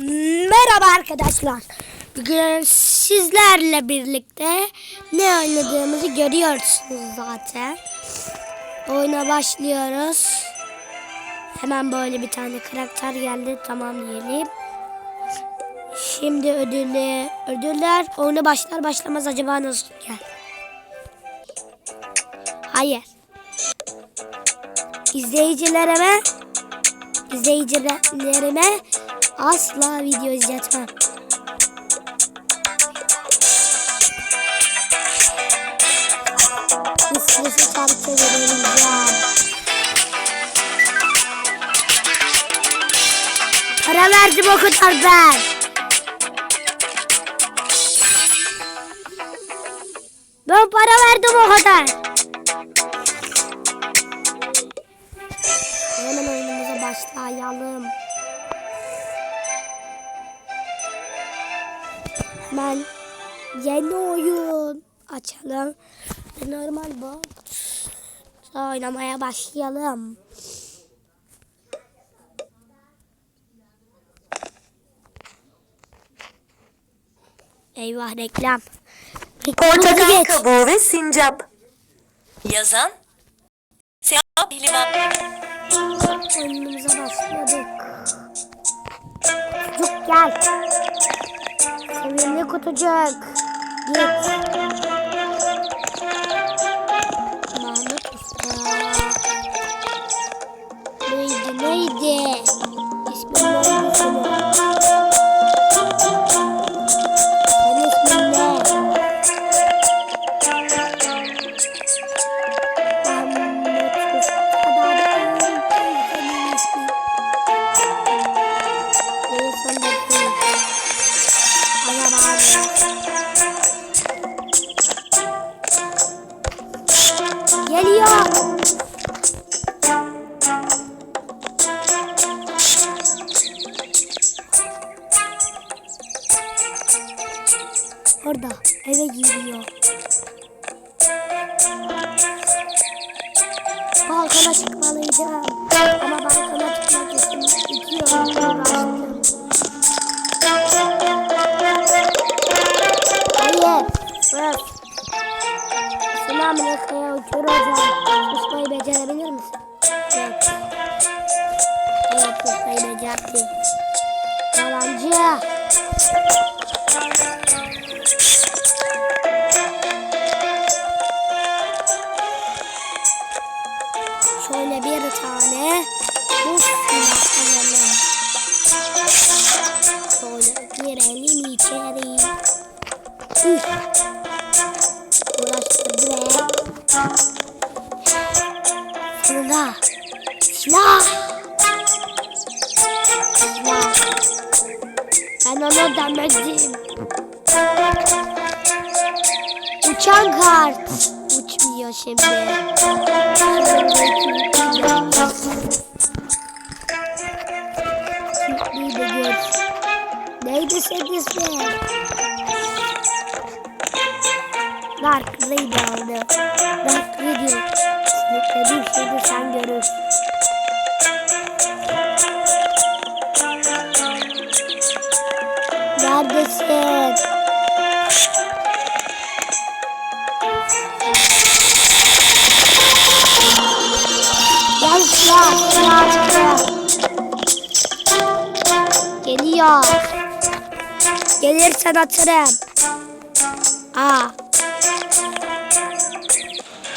Merhaba arkadaşlar. Bugün sizlerle birlikte ne oynadığımızı görüyorsunuz zaten. Oyuna başlıyoruz. Hemen böyle bir tane karakter geldi. Tamam diyelim. Şimdi ödüllü ödüller oyuna başlar başlamaz acaba nasıl gel? Hayır. İzleyicilerime izleyicilerime asla video izletmem. Para verdim o kadar ben. Ben para verdim o kadar. Hemen oyunumuza başlayalım. Hemen yeni oyun açalım. Normal bu. Oynamaya başlayalım. Eyvah reklam. Portakal kabuğu ve sincap. Yazan Siyah Pehlivan. Oyunumuza başladık. Kutucuk gel. Sevimli kutucuk. Git. Geliyor. Orada eve giriyor. Balkona çıkmalıydım. Ama balkona çıkmak için iki yol uğraştım. Selamünaleyküm Kör hocam. Susmayı becerebilir misin? Evet. Evet susmayı becerdi. Yalancı. Silah. Silah. Ben onu demedim. Uçan kart. Uçmuyor şimdi. De gör. Neydi senin ismin? Dark Lady Gel silah, silah çıktı. Geliyor. Gelirsen atarım. Aa.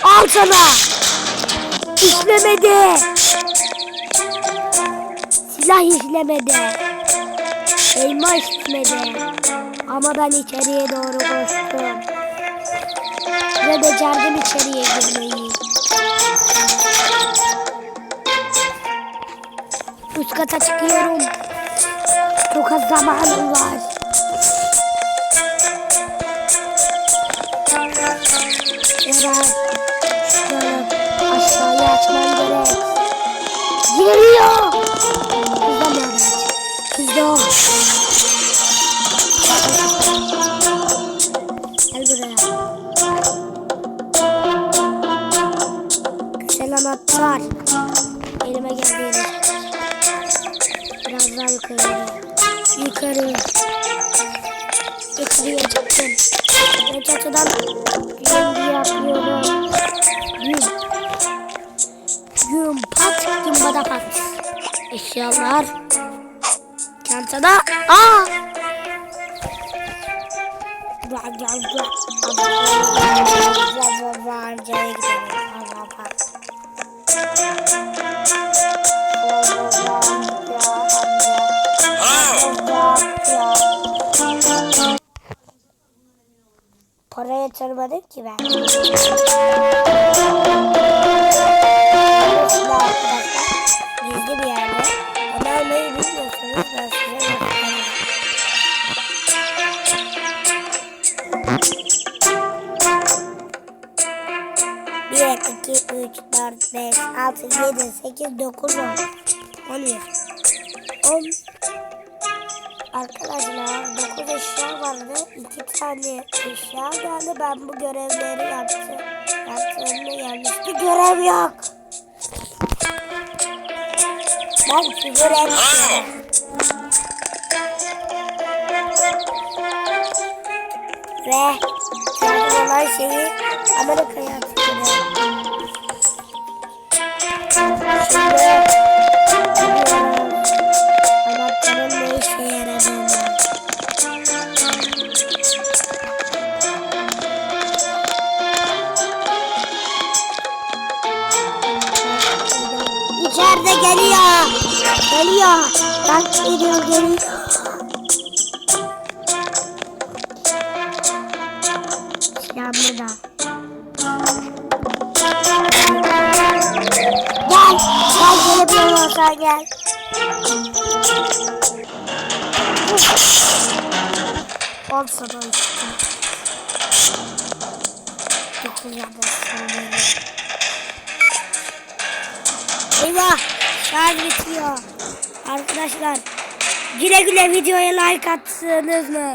Al sana. İşlemedi. Silah işlemedi. Elma işlemedi. Ama ben içeriye doğru koştum. Ve becerdim içeriye girmeyi. Üst kata çıkıyorum. Çok az zamanım var. Eren, yukarı. yukarı. Yukarıya çıktım. Ve çatıdan rengi yapıyorum. Yum. Yum pat, yumbada pat. Eşyalar. Çantada. Aa! Vay vay vay. Vay vay vay. Caya gidelim. Vay yatırmadım ki ben. Gizli bir yerde. Onu almayı bilmiyorsanız ben size. Bir, iki, üç, dört, beş, altı, yedi, sekiz, dokuz, on. On bir. On. Arkadaşlar 9 eşya vardı. 2 tane eşya geldi. Ben bu görevleri yaptım. Yaptığımda gelmişti. Görev yok. Ben figür etmiyorum. Ve olan şeyi Amerika'ya atıyorum. İçeride geliyor. Geliyor. Bak geliyor geliyor. Ya burada. Gel. Gel gelebiliyorsan gel. Sana işte. Dokuz yapasın Eyvah. Şarj bitiyor. Arkadaşlar güle güle videoya like attınız mı?